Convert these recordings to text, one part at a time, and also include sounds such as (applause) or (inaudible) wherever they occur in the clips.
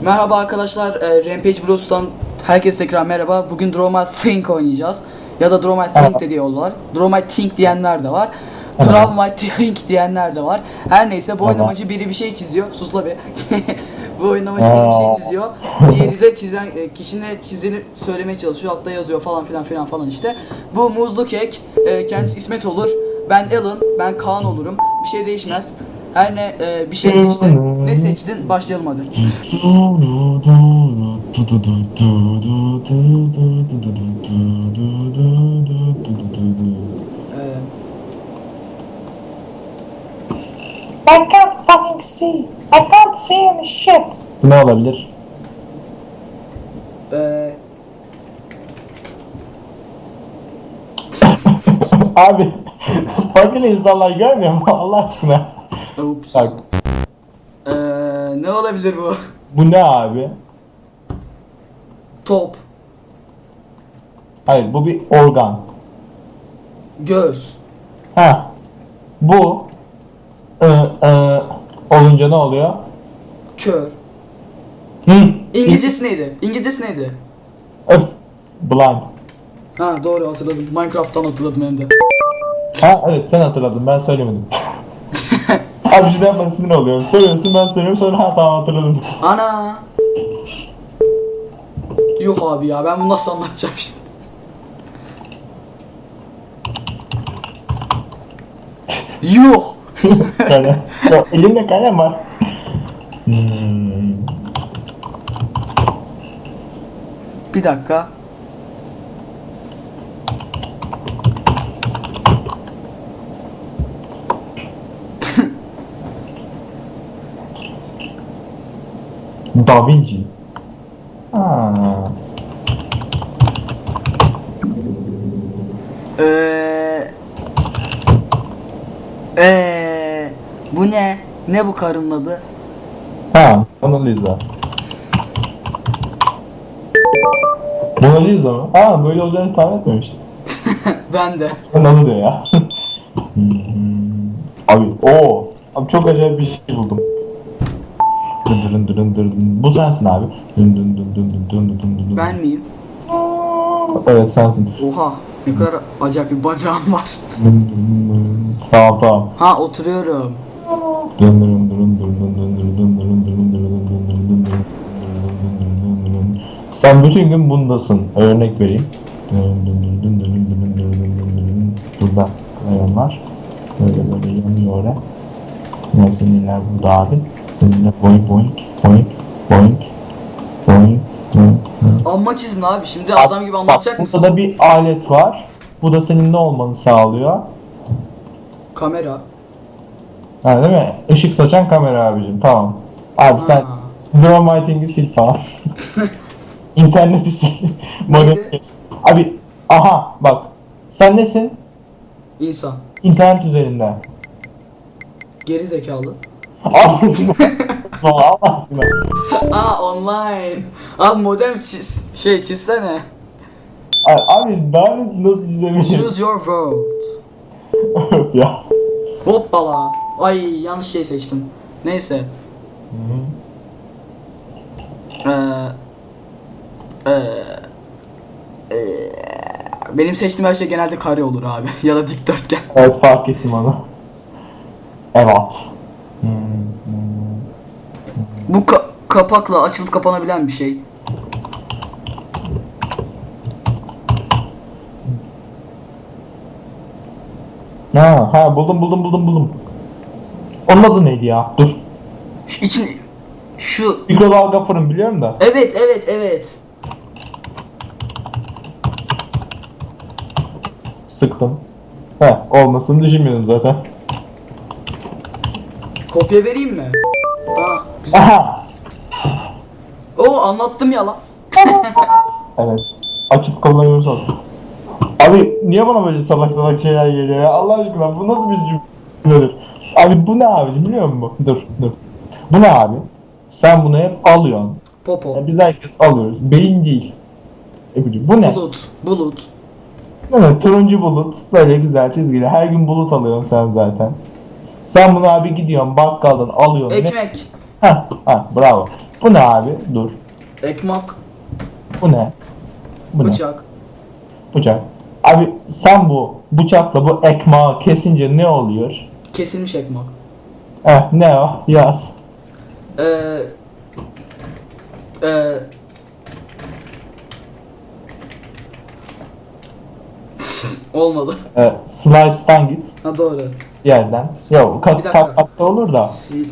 Merhaba arkadaşlar, e, Rampage Bros'tan herkes tekrar merhaba. Bugün Draw My Think oynayacağız. Ya da Draw My Think Evet. de diye var. Draw My Think diyenler de var. Evet. Draw My (laughs) Think diyenler de var. Her neyse bu Evet. amacı biri bir şey çiziyor. Sus la be. (laughs) bu oyun amacı biri bir şey çiziyor. Diğeri de çizen e, kişinin çizeni söylemeye çalışıyor. Altta yazıyor falan filan filan falan işte. Bu muzlu kek. E, kendisi İsmet olur. Ben Alan, ben Kaan olurum. Bir şey değişmez. Her ne e, bir şey seçti. Ne seçtin? Başlayalım hadi. Ee, I can't fucking see. I can't see any shit. Bu ne olabilir? e, Abi (laughs) farklı insanlar görmüyor mu Allah aşkına? Ups. Bak Ee, ne olabilir bu? (laughs) bu ne abi? Top, Hayır bu bir organ. göz, Ha bu ı, ı, olunca ne oluyor? kör. Hı. İngilizcesi neydi? İngilizcesi neydi? Öf. Blind. Ha doğru hatırladım. Minecraft'tan hatırladım hem de. Ha evet sen hatırladın ben söylemedim. (laughs) Abi şunu yapma sinir oluyorum. Söylüyorsun ben söylüyorum sonra ha tamam hatırladım. Ana. Yok abi ya ben bunu nasıl anlatacağım şimdi? Yuh. Kale. Ya, elimde kalem var. Hmm. Bir dakika. Da Vinci. Ha. Eee. Eee. Bu ne? Ne bu karının adı? Ha, Mona Lisa. Mona Lisa mı? Ha, böyle olacağını tahmin etmemiştim. (laughs) ben de. Adı diyor ya. (laughs) Abi, o. Abi çok acayip bir şey buldum. Dın dırın dırın dırın. Bu sensin abi. Dın dın dın dın dın dın dın dın. Ben miyim? Evet sensin. Oha. Ne kadar acayip bir bacağım var. Tamam tamam. Ha oturuyorum. Dırın dın dırın dırın dırın dın dın dırın dın dırın dın dın dın dın. Sen bütün gün bundasın. Örnek vereyim. Dın dın dın dın dın dın dın dın dın. Burada kayan var. Böyle böyle yanıyor oraya. Ne seninler burada abi. Seninle boing boing boing boing boing. Amma çizin abi şimdi adam gibi anlatacak Bak, mısın? Burada da bir alet var. Bu da senin ne olmanı sağlıyor. Kamera. Ha değil mi? Işık saçan kamera abicim. Tamam. Abi sen Ha. Dramlighting'i sil falan. (laughs) İnterneti sil. (laughs) Abi aha bak. Sen nesin? İnsan. İnternet üzerinde. Geri zekalı. Allah. Aa online. Abi modem çiz. Şey çizsene. Abi, abi ben nasıl çizebilirim? Choose your world. (laughs) ya. Hoppala. Ay yanlış şey seçtim. Neyse. Ee, ee, ee, benim seçtiğim her şey genelde kare olur abi. (laughs) ya da dikdörtgen. Evet fark ettim onu. Evet. Bu ka- kapakla açılıp kapanabilen bir şey. Ha, ha buldum buldum buldum buldum. Onun adı neydi ya? Dur. Şu için şu Mikrodalga fırın biliyorum da. evet evet evet. Sıktım. He olmasını düşünmüyordum zaten. Kopya vereyim mi? Ha güzel. Aha. Oo anlattım ya lan. (laughs) Evet. Açıp kullanıyoruz Abi niye bana böyle salak salak şeyler geliyor ya? Allah aşkına bu nasıl bir cümledir? Abi bu ne abi biliyor musun? Dur dur. Bu ne abi? Sen bunu hep alıyorsun. Popo. Ya biz herkes alıyoruz. Beyin değil. Ebucu bu ne? Bulut. Bulut. Evet turuncu bulut. Böyle güzel çizgili. Her gün bulut alıyorsun sen zaten. Sen bunu abi gidiyorsun bakkaldan alıyorsun. Ne- Ekmek. Ha, ha bravo. Bu ne abi? Dur. Ekmek, Bu ne? Bu ne? bıçak. Bıçak. Abi sen bu bıçakla bu ekmeği kesince ne oluyor? Kesilmiş ekmek. Eh ne o? Yaz. Ee, ee, olmadı. Eh, slice'tan git Ha doğru. yerden. Ya kat dakika. kat katta olur da. Sil.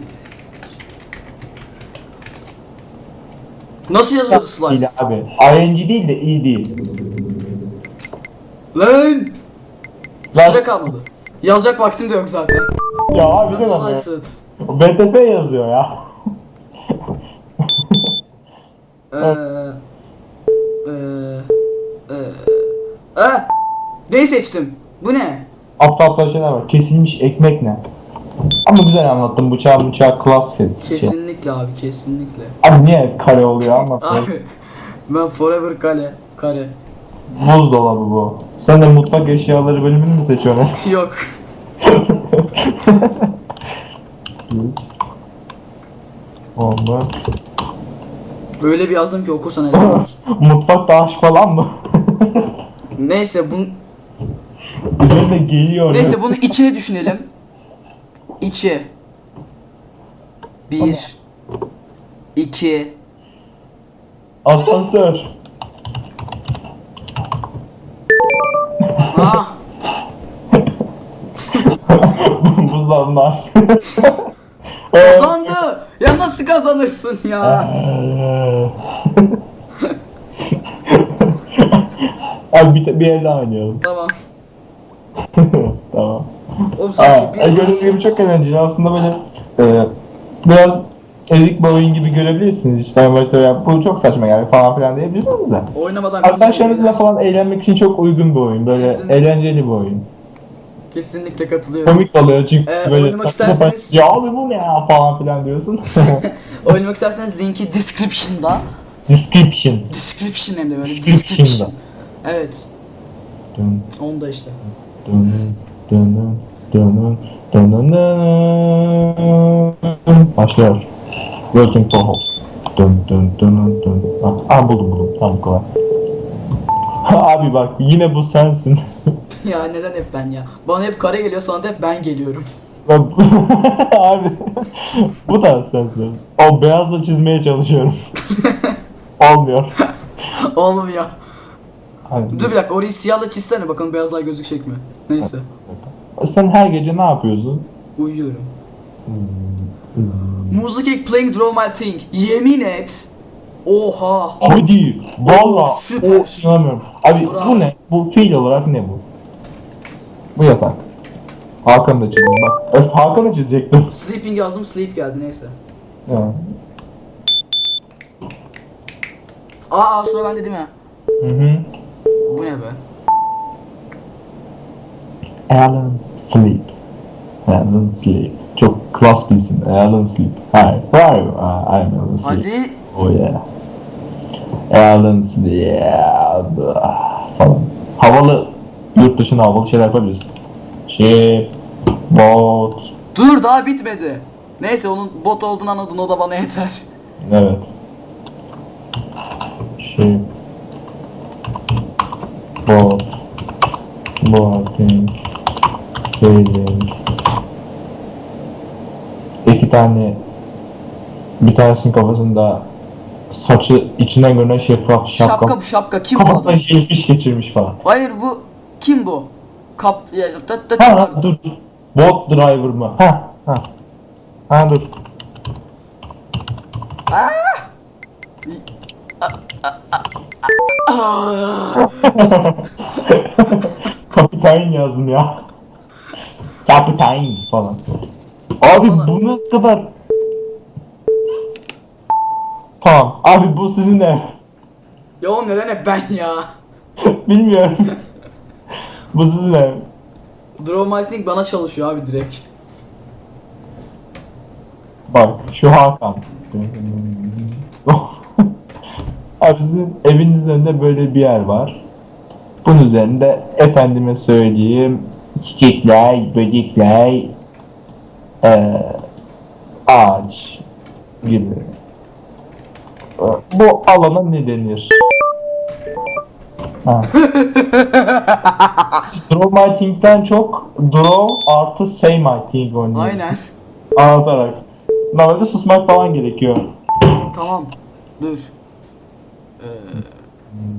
Nasıl yazılır slice? Abi. ING değil de iyi değil. Lan! Lan- Süre kalmadı. Yazacak vaktim de yok zaten. Ya abi ne lan slice it? BTP yazıyor ya. Eee... Eee... Eee... Neyi seçtim? Bu ne? aptal aptal şeyler var. Kesilmiş ekmek ne? Ama güzel anlattın. Bıçağı bıçağı klas kes. Şey. Kesinlikle abi kesinlikle. Abi niye kare oluyor. Abi ben forever kale. Kare. Buzdolabı bu. Sen de mutfak eşyaları bölümünü mü seçiyorsun? (laughs) (laughs) Yok. Oldu. Öyle bir yazdım ki okursan helal olsun. (laughs) Mutfak da aşk falan mı? Neyse bun Üzerinde geliyor. neyse bunun içini düşünelim. İçi. Bir. İki. Asansör. Ah! (laughs) Buzdolabında aşk. Kazandı! (laughs) Ya nasıl kazanırsın ya? Abi bir, bir el daha oynayalım. tamam. (laughs) tamam. Oğlum Aa, sen e, gördüğünüz gibi çok eğlenceli. Aslında böyle e, biraz bir oyun gibi görebilirsiniz. İşte en başta ya, bu çok saçma yani falan filan diyebilirsiniz de. Oynamadan Arkadaşlarınızla falan eğlenmek için çok uygun bir oyun. Böyle Kesinlikle. eğlenceli bir oyun. Kesinlikle katılıyorum. Komik oluyor çünkü Ee, böyle oynamak saçma isterseniz- ya abi bu ne ya falan filan diyorsun. (laughs) (laughs) Oynamak isterseniz linki description'da. Description. Description hem de böyle Description'da. description. Evet. Dın, Onda işte. dın, dın, dın, dın, dın. Başlıyor. Working for host. Dın dın dın dın. Ah, ah buldum buldum. Tamam kadar. Abi bak yine bu sensin. (laughs) ya neden hep ben ya? Bana hep kare geliyor sana da hep ben geliyorum. (laughs) Abi bu da sensin. O beyazla çizmeye çalışıyorum. (laughs) Olmuyor. Olmuyor. Hani, Dur bir dakika orayı siyahla çizsene bakalım beyazlar gözükecek mi? Neyse. sen her gece ne yapıyorsun? Uyuyorum. Muzlu cake playing draw my thing. Yemin et. Oha. Hadi. Valla. Süper. O inanamıyorum. Abi Bravo. bu ne? Bu fiil olarak ne bu? Bu yatak. Hakan da çizdim bak. Öf Hakan da çizecektim. (laughs) Sleeping yazdım sleep geldi neyse. Ya. Aa sıra bende değil mi? Hı hı. Bu ne be? Alan Sleep. Alan Sleep. Çok klas bir isim. Alan Sleep. Hi. Where are you? Uh, I'm Alan Sleep. Hadi. Oh yeah. Alan Sleep. Falan. Havalı yurt dışına havalı şeyler yapabiliriz. Şey, bot. Dur daha bitmedi. Neyse onun bot olduğunu anladın o da bana yeter. Evet. Şey. Bot. Boating. Sailing. İki tane bir tanesinin kafasında saçı içinden görünen şeffaf şapka. Şapka bu şapka kim bu Kafasına jellyfish geçirmiş falan. Hayır bu kim bu? Kap ya, tıt tıt Ha, dur dur. Bot driver mı? Ha ha. Ha dur. (laughs) (laughs) Kapitain yazdım ya. Kapitain falan. Abi Bana- bu ne kadar... Tamam. Abi bu sizin ev. Ya oğlum neden hep ben ya? (laughs) Bilmiyorum. bu sizin ev. Draw my thing bana çalışıyor abi direkt. Bak şu Hakan. (laughs) Abi sizin evinizin önünde böyle bir yer var. Bunun üzerinde efendime söyleyeyim çiçekler, böcekler, eee ağaç gibi. Bu alana ne denir? Ha. (laughs) draw my think'ten çok draw artı say my think oynuyor. Aynen. Anlatarak. Normalde susmak falan gerekiyor. Tamam. Dur. Ee,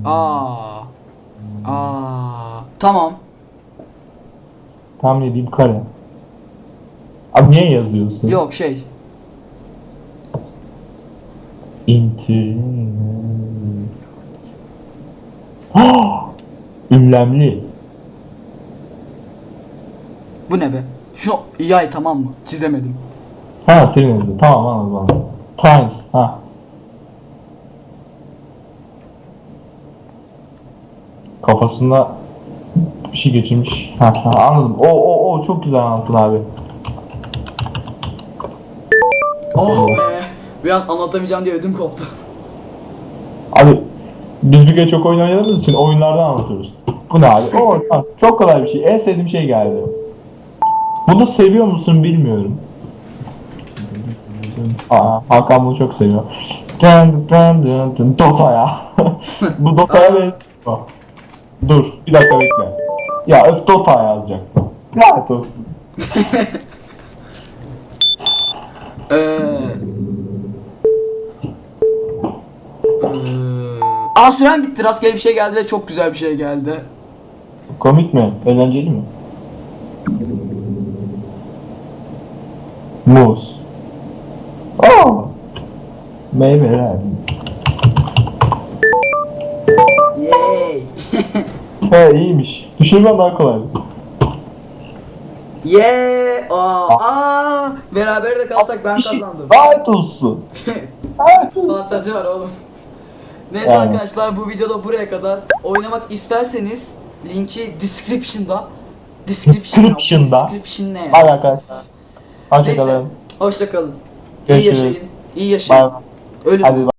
aa. Aa. Tamam. Tam ne diyeyim kare. Abi niye yazıyorsun? Yok şey. İnti. (gasps) Ünlemli. Bu ne be? Şu yay tamam mı? Çizemedim. Ha Trinity. Tamam anladım. Times. Ha. Kafasında bir şey geçirmiş. Ha, ha anladım. O o o çok güzel anlattın abi. Oh be. Bir an anlatamayacağım diye ödüm koptu. Abi biz bir kere çok oyun oynadığımız için oyunlardan anlatıyoruz. Bu ne abi? O çok kolay bir şey. En sevdiğim şey geldi. Bunu seviyor musun bilmiyorum. Aa, Hakan bunu çok seviyor. Dota ya. (laughs) Bu Dota'ya benziyor. Dur bir dakika bekle. Ya öf Dota yazacaktım. Lanet olsun. (laughs) Aa süren bitti. Rastgele bir şey geldi ve çok güzel bir şey geldi. Komik mi? Eğlenceli mi? Muz. Aa! Meyveler. Yay. (laughs) He iyiymiş. Düşünmen daha kolay. Yay. Aa. Aa. Beraber de kalsak ben kazandım. Lanet (laughs) olsun. Fantezi var oğlum. Neyse Yani. arkadaşlar bu videoda buraya kadar. Oynamak isterseniz linki description'da. Description. Description'da. Description ne? Hadi arkadaşlar. Hoşçakalın. Hoşçakalın. İyi yaşayın. İyi yaşayın. Bye. Ölün. Hadi